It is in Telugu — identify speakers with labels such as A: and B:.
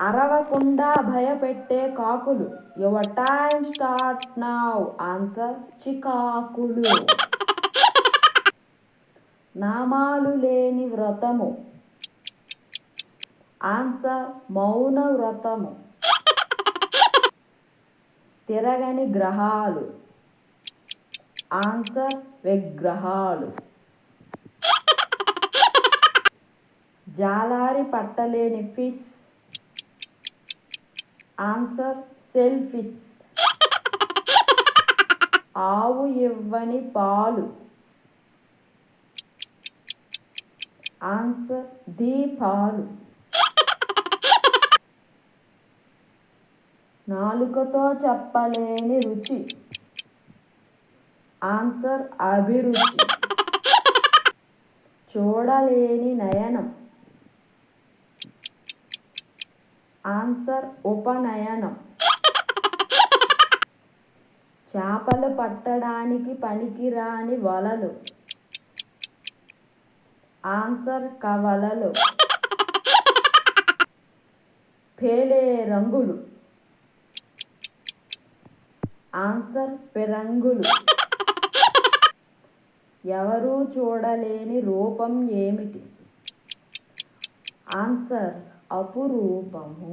A: అరవకుండా భయపెట్టే కాకులు. Your time start now answer చికాకులు. నామాలు లేని వ్రతము. ఆన్సర్ మౌన వ్రతము. తిరగని గ్రహాలు. ఆన్సర్ విగ్రహాలు. జాలారి పట్టలేని ఫిష్ ఆన్సర్ సెల్ఫిష్ ఆవు ఇవ్వని పాలు. ఆన్సర్ దీపాలు. నాలుకతో చెప్పలేని రుచి. ఆన్సర్ అభిరుచి. చూడలేని నయనం. ఆన్సర్ ఉపనయనం. చేపలు పట్టడానికి పనికిరాని వలలు. ఆన్సర్ కవలలు. పేలే రంగులు. ఆన్సర్ పెరంగులు. ఎవరూ చూడలేని రూపం ఏమిటి? ఆన్సర్ అపురూపము